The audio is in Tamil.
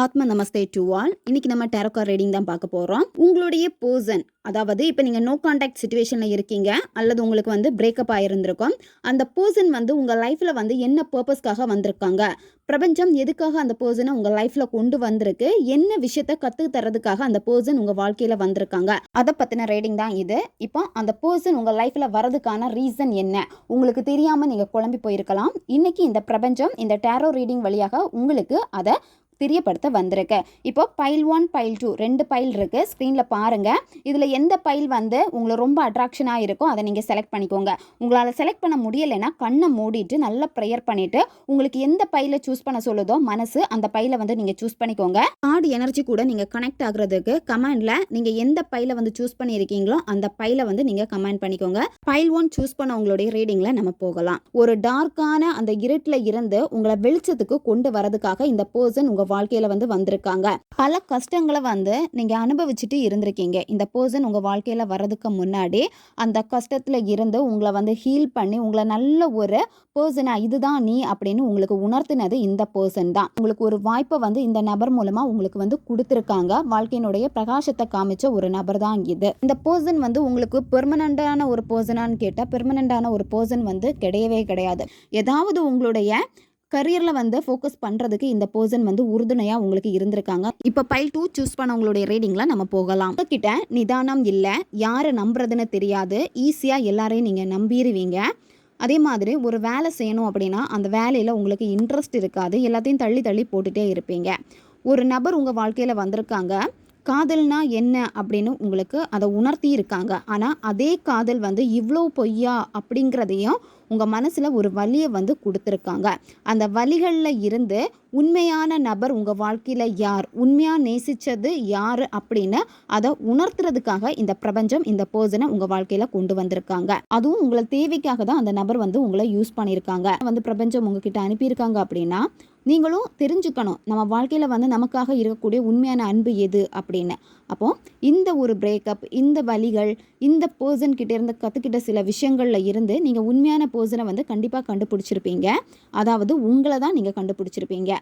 ஆத்ம நமஸ்தே டு ஆல் இன்னைக்கு நம்ம டேரோக்கார் ரீடிங் தான் பார்க்க போகிறோம் உங்களுடைய பர்சன் அதாவது இப்போ நீங்கள் நோ கான்டாக்ட் சுச்சுவேஷனில் இருக்கீங்க அல்லது உங்களுக்கு வந்து பிரேக்கப் ஆகிருந்திருக்கும் அந்த பர்சன் வந்து உங்கள் லைஃப்பில் வந்து என்ன பர்பஸ்க்காக வந்திருக்காங்க? பிரபஞ்சம் எதுக்காக அந்த பர்சனை உங்கள் லைஃப்பில் கொண்டு வந்திருக்கு? என்ன விஷயத்த கற்று தரதுக்காக அந்த பர்சன் உங்கள் வாழ்க்கையில் வந்திருக்காங்க? அதை பற்றின ரீடிங் தான் இது. இப்போ அந்த பர்சன் உங்கள் லைஃப்பில் வரதுக்கான ரீசன் என்ன? உங்களுக்கு தெரியாமல் நீங்கள் குழம்பி போயிருக்கலாம். இன்னைக்கு இந்த பிரபஞ்சம் இந்த டேரோ ரீடிங் வழியாக உங்களுக்கு அதை பிரியப்படுத்த வந்திருக்கு. இப்போ பைல் ஒன் பைல் டூ ரெண்டு பைல் இருக்கு. ஸ்க்ரீனில் பாருங்க. இதில் எந்த பைல் வந்து உங்களை ரொம்ப அட்ராக்ஷனாக இருக்கோ அதை நீங்கள் செலக்ட் பண்ணிக்கோங்க. உங்களால் செலக்ட் பண்ண முடியலைன்னா கண்ணை மூடிட்டு நல்லா ப்ரேயர் பண்ணிட்டு உங்களுக்கு எந்த பையில சூஸ் பண்ண சொல்லுதோ மனசு அந்த பையில வந்து நீங்கள் சூஸ் பண்ணிக்கோங்க. கார்டு எனர்ஜி கூட நீங்கள் கனெக்ட் ஆகுறதுக்கு கமெண்டில் நீங்கள் எந்த பையில வந்து சூஸ் பண்ணியிருக்கீங்களோ அந்த பையில வந்து நீங்கள் கமெண்ட் பண்ணிக்கோங்க. பைல் ஒன் சூஸ் பண்ண உங்களுடைய ரீடிங்கில் நம்ம போகலாம். ஒரு டார்க்கான அந்த இருட்டில் இருந்து உங்களை வெளிச்சத்துக்கு கொண்டு வரதுக்காக இந்த பர்சன் உங்கள் வாழ்க்கையில் வந்து வந்திருக்காங்க. பல கஷ்டங்களை வந்து நீங்கள் அனுபவிச்சுட்டு இருந்திருக்கீங்க. இந்த பர்சன் உங்கள் வாழ்க்கையில் வர்றதுக்கு முன்னாடி அந்த கஷ்டத்தில் இருந்து உங்களை வந்து ஹீல் பண்ணி உங்களை நல்ல ஒரு பர்சனா இதுதான் நீ அப்படின்னு உங்களுக்கு உணர்த்தினது இந்த பர்சன் தான். உங்களுக்கு ஒரு வாய்ப்பை வந்து இந்த நபர் மூலமாக உங்களுக்கு வந்து கொடுத்துருக்காங்க. வாழ்க்கையினுடைய பிரகாசத்தை காமிச்ச ஒரு நபர் தான் இது. இந்த பர்சன் வந்து உங்களுக்கு பெர்மனண்டான ஒரு பர்சனான்னு கேட்டால் பெர்மனண்டான ஒரு பர்சன் வந்து கிடையவே கிடையாது. ஏதாவது உங்களுடைய கரியரில் வந்து ஃபோக்கஸ் பண்ணுறதுக்கு இந்த பர்சன் வந்து உறுதுணையாக உங்களுக்கு இருந்திருக்காங்க. இப்போ பைல் டூ சூஸ் பண்ணவங்களுடைய ரீடிங்கில் நம்ம போகலாம். கிட்ட நிதானம் இல்லை யாரை நம்புறதுன்னு தெரியாது. ஈஸியாக எல்லாரையும் நீங்கள் நம்பிடுவீங்க அதே மாதிரி ஒரு வேலை செய்யணும் அப்படின்னா அந்த வேலையில் உங்களுக்கு இன்ட்ரெஸ்ட் இருக்காது. எல்லாத்தையும் தள்ளி தள்ளி போட்டுகிட்டே இருப்பீங்க. ஒரு நபர் உங்கள் வாழ்க்கையில் வந்திருக்காங்க. காதல்னா என்ன அப்படின்னு உங்களுக்கு அதை உணர்த்தி இருக்காங்க. ஆனால் அதே காதல் வந்து இவ்வளோ பொய்யா அப்படிங்கிறதையும் உங்கள் மனசில் ஒரு வலியை வந்து கொடுத்துருக்காங்க. அந்த வலிகளில் இருந்து உண்மையான நபர் உங்கள் வாழ்க்கையில் யார்? உண்மையாக நேசித்தது யார் அப்படின்னு அதை உணர்த்துறதுக்காக இந்த பிரபஞ்சம் இந்த பர்சனை உங்கள் வாழ்க்கையில் கொண்டு வந்திருக்காங்க. அதுவும் உங்களை தேவைக்காக தான் அந்த நபர் வந்து உங்களை யூஸ் பண்ணியிருக்காங்க வந்து பிரபஞ்சம் உங்ககிட்ட அனுப்பியிருக்காங்க அப்படின்னா நீங்களும் தெரிஞ்சுக்கணும். நம்ம வாழ்க்கையில் வந்து நமக்காக இருக்கக்கூடிய உண்மையான அன்பு எது அப்படின்னு. அப்போது இந்த ஒரு பிரேக்கப் இந்த வழிகள் இந்த பர்சன் கிட்டே இருந்து கற்றுக்கிட்ட சில விஷயங்களில் இருந்து நீங்கள் உண்மையான பர்சனை வந்து கண்டிப்பாக கண்டுபிடிச்சிருப்பீங்க. அதாவது உங்களை தான் நீங்கள் கண்டுபிடிச்சிருப்பீங்க.